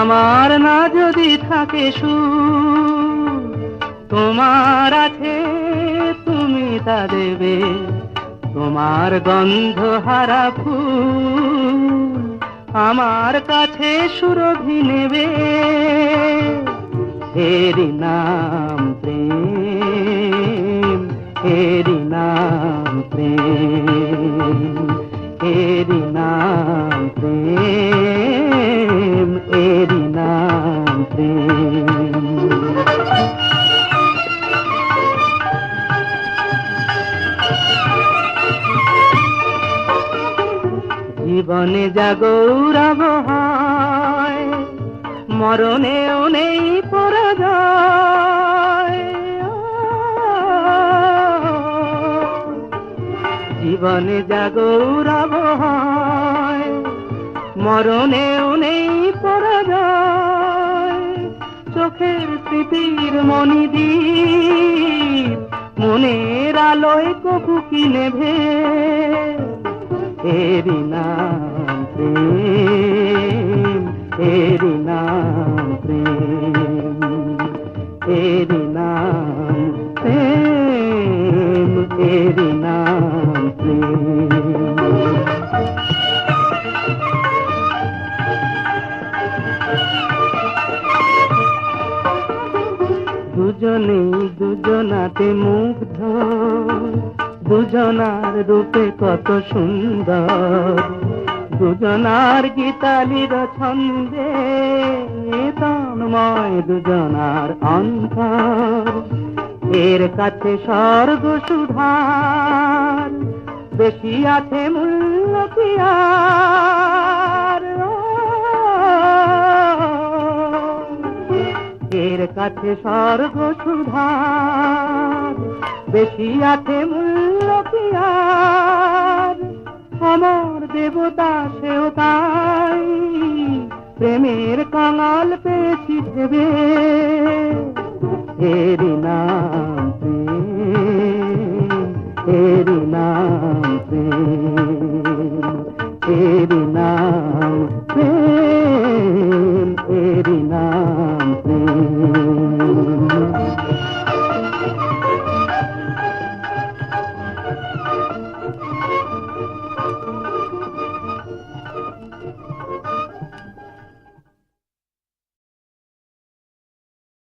আমার না যদি থাকে সুর তোমার আছে তুমি তা দেবে। তোমার গন্ধ হারা ফুল আমার কাছে সুরভি নেবে। হেরি নাম জীবনে যা হয় মরণেও নেই পরাজয়। জীবনে যা গৌরব হয় মরণেও নেই পরাজয়। চোখের স্মৃতির মণিদ্বীপ মনের আলোয় কবু কি নেভে? এরি নাম প্রেম এরি নাম প্রেম এরি নাম প্রেম নাম প্রেম দুজনাতে মুগ্ধ দুজনার রূপে কত সুন্দর। দুজনার গীতালির ছন্দে তন্ময় দুজনার অন্তর। এর কাছে স্বর্গ সুধার, বেশি আছে মূল্য এর কাছে স্বর্গ সুধার, বেশি আছে মূল্য আর? আমার দেবতা সেও তাই প্রেমের কাঙাল পেয়েছি ভেবে হেরি নাম হেরি এরি নাম প্রেম নাম নাম